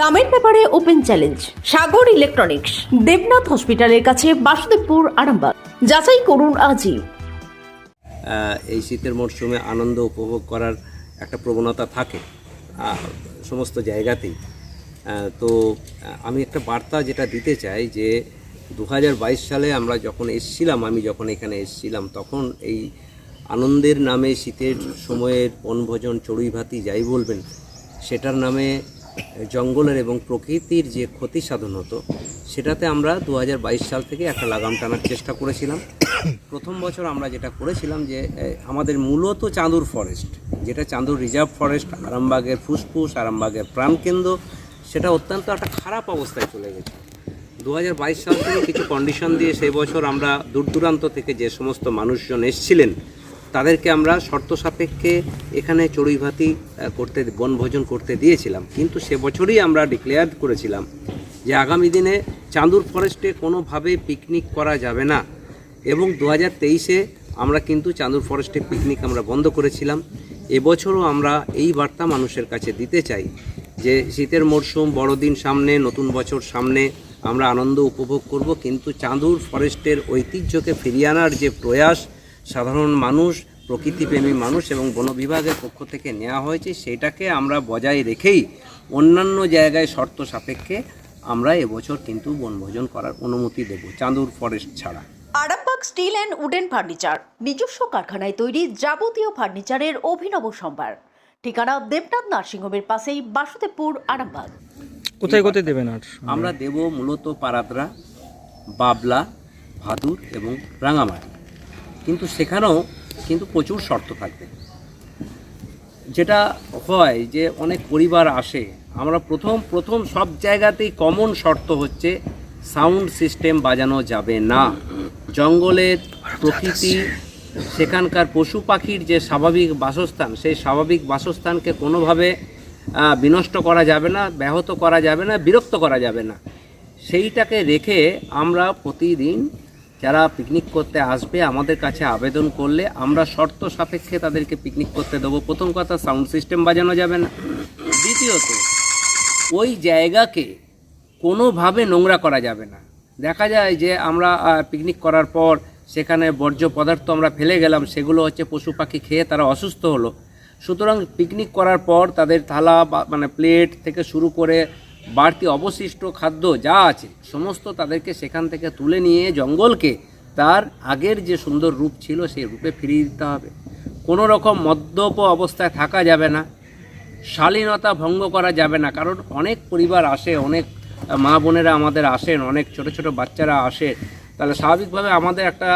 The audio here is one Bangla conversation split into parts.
দামের ব্যাপারে open challenge, Sagar electronics, Debnath হসপিটালের কাছে বাসুদেবপুর, আরামবাগ। যাচাই করুন আজই। এই শীতের মরশুমে আনন্দ উপভোগ করার একটা প্রবণতা থাকে সমস্ত জায়গাতেই। তো আমি একটা বার্তা যেটা দিতে চাই যে দু হাজার বাইশ সালে আমরা যখন এসছিলাম, আমি যখন এখানে এসছিলাম, তখন এই আনন্দের নামে শীতের সময়ের বনভোজন চড়ুই ভাতি যাই বলবেন, সেটার নামে জঙ্গলের এবং প্রকৃতির যে ক্ষতি সাধন হতো, সেটাতে আমরা দু হাজার বাইশ সাল থেকে একটা লাগাম টানার চেষ্টা করেছিলাম। প্রথম বছর আমরা যেটা করেছিলাম যে আমাদের মূলত চাঁদুর ফরেস্ট যেটা চাঁদুর রিজার্ভ ফরেস্ট আরামবাগের ফুসফুস, আরামবাগের প্রাণকেন্দ্র, সেটা অত্যন্ত একটা খারাপ অবস্থায় চলে গেছে। দু হাজার বাইশ সাল থেকে কিছু কন্ডিশন দিয়ে সেই বছর আমরা দূর দূরান্ত থেকে যে সমস্ত মানুষজন এসছিলেন তাদেরকে আমরা শর্ত সাপেক্ষে এখানে চড়ুই ভাতি করতে, বনভোজন করতে দিয়েছিলাম। কিন্তু সে বছরই আমরা ডিক্লেয়ার করেছিলাম যে আগামী দিনে চাঁদুর ফরেস্টে কোনোভাবে পিকনিক করা যাবে না। এবং দু হাজার তেইশে আমরা কিন্তু চাঁদুর ফরেস্টে পিকনিক আমরা বন্ধ করেছিলাম। এবছরও আমরা এই বার্তা মানুষের কাছে দিতে চাই যে শীতের মরশুম, বড়দিন সামনে, নতুন বছর সামনে আমরা আনন্দ উপভোগ করব। কিন্তু চাঁদুর ফরেস্টের ঐতিহ্যকে ফিরিয়ে আনার যে প্রয়াস সাধারণ মানুষ প্রকৃতিপ্রেমী মানুষ এবং বন বিভাগের পক্ষ থেকে নেওয়া হয়েছে সেটাকে আমরা বজায় রেখেই অন্যান্য জায়গায় শর্ত সাপেক্ষে আমরা এবছর কিন্তু বনভোজন করার অনুমতি দেব চাঁদুর ফরেস্ট ছাড়া। Arambagh steel and wooden furniture নিজস্ব কারখানায় তৈরি যাবতীয় ফার্নিচারের অভিনব সম্ভার। ঠিকানা দেবনাথ নার্সিংহোমের পাশেই বাসুদেবপুর আরামবাগ। কোথায় কোথায় দেবেন আর? আমরা দেব মূলত পারাদরা বাবলা ভাদুর এবং রাঙামাটি। কিন্তু সেখানেও কিন্তু প্রচুর শর্ত থাকবে। যেটা হয় যে অনেক পরিবার আসে, আমরা প্রথম প্রথম সব জায়গাতেই কমন শর্ত হচ্ছে সাউন্ড সিস্টেম বাজানো যাবে না। জঙ্গলের প্রকৃতি, সেখানকার পশু পাখির যে স্বাভাবিক বাসস্থান, সেই স্বাভাবিক বাসস্থানকে কোনোভাবে বিনষ্ট করা যাবে না, ব্যাহত করা যাবে না, বিরক্ত করা যাবে না। সেইটাকে রেখে আমরা প্রতিদিন যারা পিকনিক করতে আসবে আমাদের কাছে আবেদন করলে আমরা শর্ত সাপেক্ষে তাদেরকে পিকনিক করতে দেবো। প্রথম কথা সাউন্ড সিস্টেম বাজানো যাবে না। দ্বিতীয়ত, ওই জায়গাকে কোনোভাবে নোংরা করা যাবে না। দেখা যায় যে আমরা পিকনিক করার পর সেখানে বর্জ্য পদার্থ আমরা ফেলে গেলাম, সেগুলো হচ্ছে পশু পাখি খেয়ে তারা অসুস্থ হলো। সুতরাং পিকনিক করার পর তাদের থালা মানে প্লেট থেকে শুরু করে বাড়তি অবশিষ্ট খাদ্য যা আছে, সমস্ত তাদেরকে সেখান থেকে তুলে নিয়ে জঙ্গলকে তার আগের যে সুন্দর রূপ ছিল সেই রূপে ফিরিয়ে দিতে হবে। কোনো রকম মদ্যপ অবস্থায় থাকা যাবে না, শালীনতা ভঙ্গ করা যাবে না, কারণ অনেক পরিবার আসে, অনেক মা বোনেরা আমাদের আসেন, অনেক ছোট ছোট বাচ্চারা আসে। তাহলে স্বাভাবিকভাবে আমাদের একটা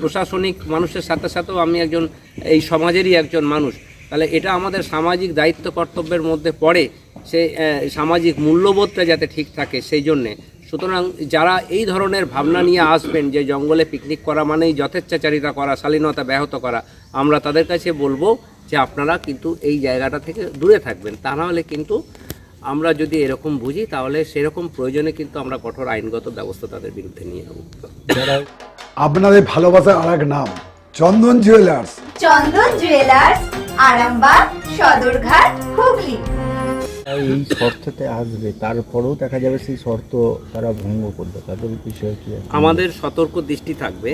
প্রশাসনিক মানুষের সাথে সাথেও আমি একজন, এই সমাজেরই একজন মানুষ। তাহলে এটা আমাদের সামাজিক দায়িত্ব কর্তব্যের মধ্যে পড়ে সে সামাজিক মূল্যবোধটা যাতে ঠিক থাকে সেই জন্যে। সুতরাং যারা এই ধরনের ভাবনা নিয়ে আসবেন যে জঙ্গলে পিকনিক করা মানেই যথেচ্ছাচারিতা করা শালীনতা ব্যাহত করা আমরা তাদের কাছে বলব যে আপনারা কিন্তু এই জায়গাটা থেকে দূরে থাকবেন। তা নাহলে কিন্তু আমরা যদি এরকম বুঝি তাহলে সেরকম প্রয়োজনে কিন্তু আমরা কঠোর আইনগত ব্যবস্থা তাদের বিরুদ্ধে নিয়ে নেব আপনাদের ভালোবাসার আর এক নাম চন্দন জুয়েলার্স চন্দন জুয়েলার্স আরামবাগ সদরঘাট হুগলি। এই শর্ততে আসবে তারপরেও দেখা যাবে সেই শর্ত তারা ভঙ্গ করবে তাদের বিষয়ে কি আমাদের সতর্ক দৃষ্টি থাকবে।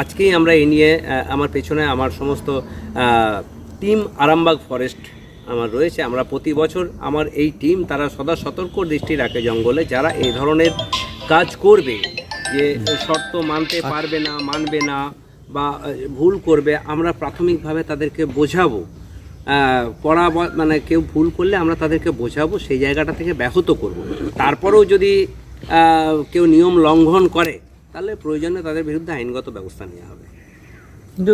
আজকেই আমরা এই নিয়ে আমার পেছনে আমার সমস্ত টিম আরামবাগ ফরেস্ট আমার রয়েছে। আমরা প্রতি বছর আমার এই টিম তারা সদা সতর্ক দৃষ্টি রাখে জঙ্গলে যারা এই ধরনের কাজ করবে যে শর্ত মানতে পারবে না মানবে না বা ভুল করবে আমরা প্রাথমিকভাবে তাদেরকে বোঝাবো। পড়া মানে কেউ ভুল করলে আমরা তাদেরকে বোঝাবো সেই জায়গাটা থেকে ব্যাহত করব। তারপরেও যদি কেউ নিয়ম লঙ্ঘন করে তাহলে প্রয়োজনে তাদের বিরুদ্ধে আইনগত ব্যবস্থা নেওয়া হবে। কিন্তু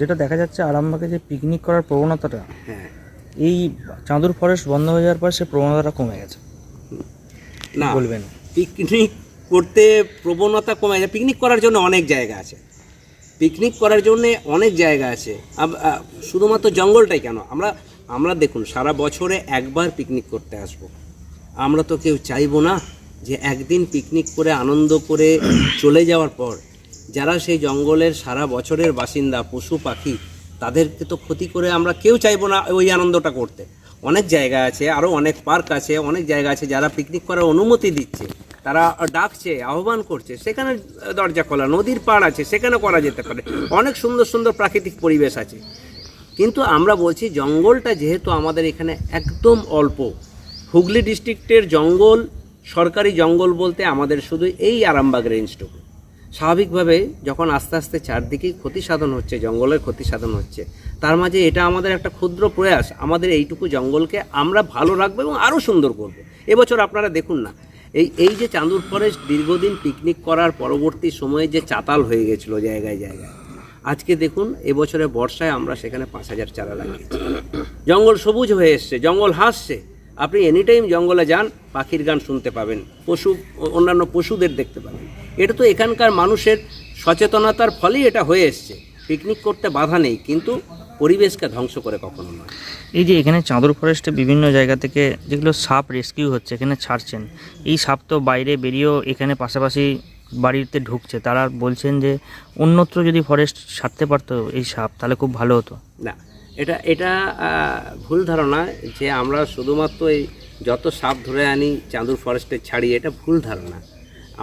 যেটা দেখা যাচ্ছে আরামবাগে যে পিকনিক করার প্রবণতাটা হ্যাঁ। এই চাঁদুর ফরেস্ট বন্ধ হয়ে যাওয়ার পর সে প্রবণতাটা কমে গেছে। না বলবেন? পিকনিক করতে প্রবণতা কমে যায় পিকনিক করার জন্য অনেক জায়গা আছে। পিকনিক করার জন্য অনেক জায়গা আছে। শুধুমাত্র জঙ্গলটাই কেন? আমরা আমরা দেখুন, সারা বছরে একবার পিকনিক করতে আসব। আমরা তো কেউ চাইব না যে একদিন পিকনিক করে, আনন্দ করে চলে যাওয়ার পর যারা সেই জঙ্গলের সারা বছরের বাসিন্দা, পশু পাখি, তাদেরকে তো ক্ষতি করে আমরা কেউ চাইব না ওই আনন্দটা করতে। অনেক জায়গা আছে আরও অনেক পার্ক আছে, অনেক জায়গা আছে যারা পিকনিক করার অনুমতি দিচ্ছে। তারা ডাকছে, আহ্বান করছে। সেখানে দরজা খোলা, নদীর পাড় আছে, সেখানে করা যেতে পারে। অনেক সুন্দর সুন্দর প্রাকৃতিক পরিবেশ আছে। কিন্তু আমরা বলছি জঙ্গলটা যেহেতু আমাদের এখানে একদম অল্প, হুগলি ডিস্ট্রিক্টের জঙ্গল, সরকারি জঙ্গল বলতে আমাদের শুধু এই আরামবাগ রেঞ্জটুকু স্বাভাবিকভাবে যখন আস্তে আস্তে চারদিকেই ক্ষতি সাধন হচ্ছে, জঙ্গলের ক্ষতি সাধন হচ্ছে, তার মাঝে এটা আমাদের একটা ক্ষুদ্র প্রয়াস। আমাদের এইটুকু জঙ্গলকে আমরা ভালো রাখব এবং আরও সুন্দর করব। এবছর আপনারা দেখুন না এই এই যে চাঁদুর ফরেস্ট দীর্ঘদিন পিকনিক করার পরবর্তী সময়ে যে চাতাল হয়ে গেছিল জায়গায় জায়গায়, আজকে দেখুন এবছরে বর্ষায় আমরা সেখানে পাঁচ হাজার চারা লাগিয়েছি। জঙ্গল সবুজ হয়ে এসছে, জঙ্গল হাসছে। আপনি এনি টাইম জঙ্গলে যান, পাখির গান শুনতে পাবেন, পশু, অন্যান্য পশুদের দেখতে পাবেন। এটা তো এখানকার মানুষের সচেতনতার ফলেই এটা হয়ে এসছে। পিকনিক করতে বাধা নেই, কিন্তু পরিবেশকে ধ্বংস করে কখনো নয়। এই যে এখানে চাঁদর ফরেস্টে বিভিন্ন জায়গা থেকে যেগুলো সাপ রেস্কিউ হচ্ছে এখানে ছাড়ছেন। এই সাপ তো বাইরে বেরিয়েও এখানে পাশাপাশি বাড়িতে ঢুকছে। তারা বলছেন যে অন্যত্র যদি ফরেস্ট ছাড়তে পারতো এই সাপ তাহলে খুব ভালো হতো। না এটা এটা ভুল ধারণা যে আমরা শুধুমাত্র এই যত সাপ ধরে আনি চাঁদুর ফরেস্টে ছাড়ি এটা ভুল ধারণা।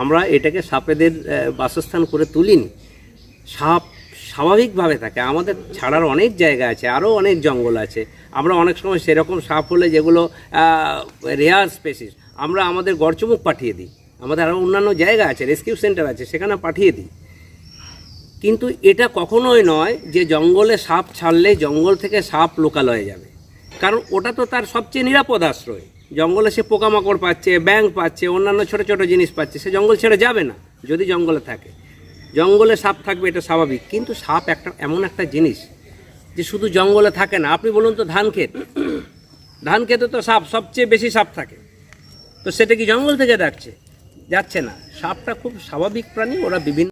আমরা এটাকে সাপেদের বাসস্থান করে তুলিনি। সাপ স্বাভাবিকভাবে থাকে। আমাদের ছাড়ার অনেক জায়গা আছে, আরও অনেক জঙ্গল আছে। আমরা অনেক সময় সেরকম সাপ হলে যেগুলো রেয়ার স্পেসিস আমরা আমাদের গড়চমুখ পাঠিয়ে দিই। আমাদের আরও অন্যান্য জায়গা আছে রেস্কিউ সেন্টার আছে, সেখানে পাঠিয়ে দিই। কিন্তু এটা কখনোই নয় যে জঙ্গলে সাপ ছাড়লে জঙ্গল থেকে সাপ লোকালয়ে যাবে। কারণ ওটা তো তার সবচেয়ে নিরাপদ আশ্রয়। জঙ্গলে সে পোকামাকড় পাচ্ছে, ব্যাঙ পাচ্ছে, অন্যান্য ছোট ছোট জিনিস পাচ্ছে, সে জঙ্গল ছেড়ে যাবে না, যদি জঙ্গলে থাকে। জঙ্গলে সাপ থাকবে, এটা স্বাভাবিক। কিন্তু সাপ একটা, এমন একটা জিনিস যে শুধু জঙ্গলে থাকে না। আপনি বলুন তো, ধান ক্ষেত। ধান ক্ষেতে তো সাপ, সবচেয়ে বেশি সাপ থাকে। তো সেটা কি জঙ্গল থেকে ডাকছে যাচ্ছে না। সাপটা খুব স্বাভাবিক প্রাণী, ওরা বিভিন্ন